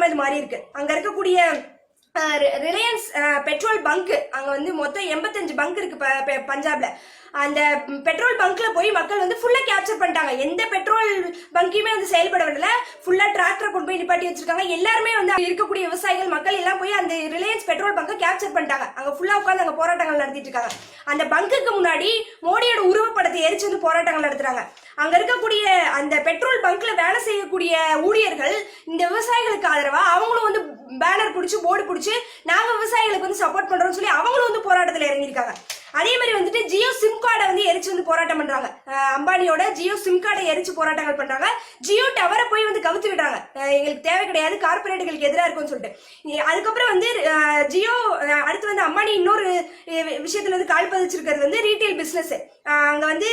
இல்லாம இது மாறி இருக்கு. அங்க இருக்கக்கூடிய ரிலையன்ஸ் பெட்ரோல் பங்க் அங்க வந்து மொத்தம் எண்பத்தஞ்சு பங்க் இருக்கு பஞ்சாப்ல. அந்த பெட்ரோல் பங்க்ல போய் மக்கள் வந்து ஃபுல்லா கேப்சர் பண்ணிட்டாங்க. எந்த பெட்ரோல் பங்கையுமே வந்து செயல்பட விடல. ஃபுல்லா டிராக்டரை கொண்டு போய் நிப்பாட்டி வச்சிருக்காங்க. எல்லாருமே வந்து இருக்கக்கூடிய விவசாயிகள் மக்கள் எல்லாம் போய் அந்த ரிலையன்ஸ் பெட்ரோல் பங்கை கேப்சர் பண்ணிட்டாங்க. அங்க ஃபுல்லா உட்காந்து அங்க போராட்டங்கள் நடத்திட்டு இருக்காங்க. அந்த பங்குக்கு முன்னாடி மோடியோட உருவப்படத்தை எரிச்சு வந்து போராட்டங்கள் நடத்துறாங்க. அங்க இருக்கக்கூடிய அந்த பெட்ரோல் வேலை செய்யக்கூடிய ஊழியர்கள் இந்த விவசாயிகளுக்கு ஆதரவா? அவங்களும் வந்து பேனர் பிடிச்சி போர்டு பிடிச்சி நாங்க விவசாயிகளுக்கு வந்து சப்போர்ட் பண்றோம்னு சொல்லி அவங்களும் வந்து போராட்டத்துல இறங்கியிருக்காங்க. அதே மாதிரி வந்துட்டு ஜியோ சிம் கார்டை வந்து எரிச்சு வந்து போராட்டம் பண்றாங்க. அம்பானியோட ஜியோ சிம் கார்டை எரிச்சு போராட்டங்கள் பண்றாங்க. ஜியோ டவரை போய் வந்து கவுத்து விடுறாங்க. எங்களுக்கு தேவை கிடையாது கார்பரேட்டுகளுக்கு எதிராக இருக்கும்னு சொல்லிட்டு. அதுக்கப்புறம் வந்து ஜியோ அடுத்து வந்து அம்பானி இன்னொரு விஷயத்துல வந்து கால் பதிச்சிருக்கிறது வந்து ரீட்டைல் பிசினஸ் அங்க வந்து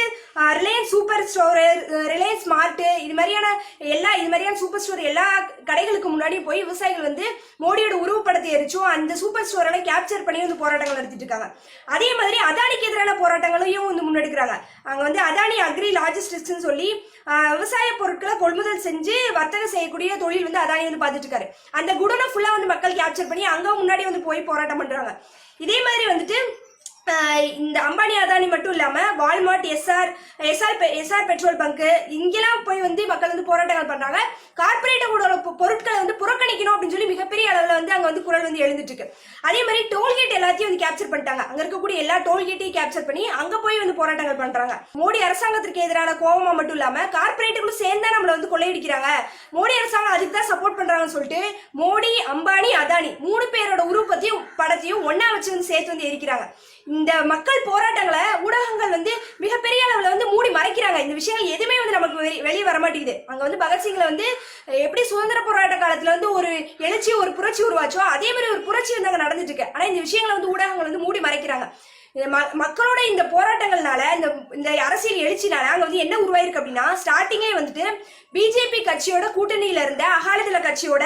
Reliance super store Reliance mart இது மாதிரியான எல்லா இது மாதிரியான சூப்பர் ஸ்டோர் எல்லா கடைகளுக்கு முன்னாடி போய் விவசாயிகள் வந்து மோடியோட உருவப்படத்தை எரிச்சும் அந்த சூப்பர் ஸ்டோரெல்லாம் கேப்சர் பண்ணி வந்து போராட்டங்கள் நடத்திட்டு இருக்காங்க. அதே மாதிரி அதானிக்கு எதிரான போராட்டங்களையும் வந்து முன்னெடுக்கிறாங்க அங்க வந்து அதானி அக்ரி லாஜிஸ்டிக்ஸ்னு சொல்லி விவசாய பொருட்களை கொள்முதல் செஞ்சு வர்த்தகம் செய்யக்கூடிய தொழில் வந்து அதானி வந்து பார்த்துட்டு இருக்காரு. அந்த குடனை ஃபுல்லாக வந்து மக்கள் கேப்சர் பண்ணி அங்க முன்னாடி வந்து போய் போராட்டம் பண்றாங்க. இதே மாதிரி வந்துட்டு இந்த அம்பானி அதானி மட்டும் இல்லாம Walmart SR SR SR petrol bunk இங்கெல்லாம் போய் வந்து மக்கள் வந்து போராட்டங்கள் பண்றாங்க கார்பரேட்டோட பொருட்களை வந்து புறக்கணிக்கணும் அப்படின்னு சொல்லி மிகப்பெரிய அளவுல வந்து அங்க வந்து குரல் வந்து எழுந்துட்டு இருக்கு. அதே மாதிரி டோல்கேட் எல்லாத்தையும் வந்து கேப்சர் பண்ணிட்டாங்க. அங்க இருக்கக்கூடிய எல்லா டோல்கேட்டையும் கேப்சர் பண்ணி அங்க போய் வந்து போராட்டங்கள் பண்றாங்க. மோடி அரசாங்கத்திற்கு எதிரான கோபமா மட்டும் இல்லாம கார்பரேட்டுகளும் சேர்ந்தா நம்மள வந்து கொள்ளையடிக்கிறாங்க. மோடி அரசாங்கம் அதுக்கு தான் சப்போர்ட் பண்றாங்கன்னு சொல்லிட்டு மோடி அம்பானி அதானி மூணு பேரோட உருவத்தையும் படத்தையும் ஒன்னா வச்சு வந்து சேர்த்து வந்து எரிக்கிறாங்க. இந்த மக்கள் போராட்டங்களை ஊடகங்கள் வந்து மிகப்பெரிய அளவுல வந்து மூடி மறைக்கிறாங்க. இந்த விஷயங்கள் எதுவுமே வந்து நமக்கு வெளியே வர மாட்டேங்குது. அங்க வந்து பகத்சிங்ல வந்து எப்படி சுதந்திர போராட்ட காலத்துல வந்து ஒரு எழுச்சி ஒரு புரட்சி உருவாச்சோ அதே மாதிரி ஒரு புரட்சி வந்து அங்க நடந்துட்டு இருக்கு. ஆனா இந்த விஷயங்களை வந்து ஊடகங்கள் வந்து மூடி மறைக்கிறாங்க. இந்த ம- மக்களோட இந்த போராட்டங்கள்னால இந்த இந்த அரசியல் எழுச்சினால அங்க வந்து என்ன உருவாயிருக்கு அப்படின்னா ஸ்டார்டிங்கே வந்துட்டு பிஜேபி கட்சியோட கூட்டணியில இருந்த அகாலிதள கட்சியோட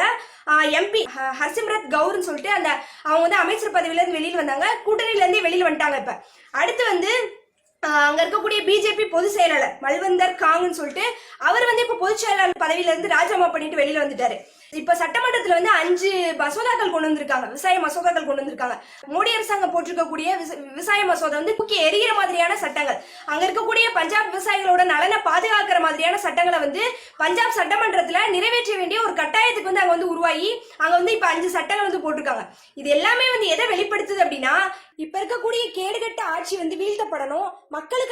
எம்பி ஹர்சிம்ரத் கவுர்னு சொல்லிட்டு அந்த அவங்க வந்து அமைச்சர் பதவியில இருந்து வந்தாங்க. கூட்டணியில இருந்தே வந்துட்டாங்க இப்ப. அடுத்து வந்து அங்க இருக்கக்கூடிய பிஜேபி பொதுச் செயலாளர் மல்வந்தர் காங்னு சொல்லிட்டு அவர் வந்து இப்ப பொதுச் செயலாளர் பதவியில இருந்து ராஜினாமா பண்ணிட்டு வெளியில வந்துட்டாரு. இப்ப சட்டமன்றத்துல வந்து அஞ்சு மசோதாக்கள் கொண்டு வந்திருக்காங்க. விவசாய மசோதாக்கள் கொண்டு வந்திருக்காங்க. மோடி அரசாங்கம் போட்டிருக்கக்கூடிய விவசாய மசோதா வந்து தூக்கி எரிகிற மாதிரியான சட்டங்கள். அங்க இருக்கக்கூடிய பஞ்சாப் விவசாயிகளோட நலனை பாதுகாக்கிற மாதிரியான சட்டங்களை வந்து பஞ்சாப் சட்டமன்றத்துல நிறைவேற்ற வேண்டிய ஒரு கட்டாயத்துக்கு வந்து அங்க வந்து உருவாகி அங்க வந்து இப்ப அஞ்சு சட்டங்கள் வந்து போட்டிருக்காங்க. இது எல்லாமே வந்து எதை வெளிப்படுத்துது அப்படின்னா இப்ப இருக்கக்கூடிய கேடுகட்ட ஆட்சி வந்து வீழ்த்தப்படணும். மக்களுக்கு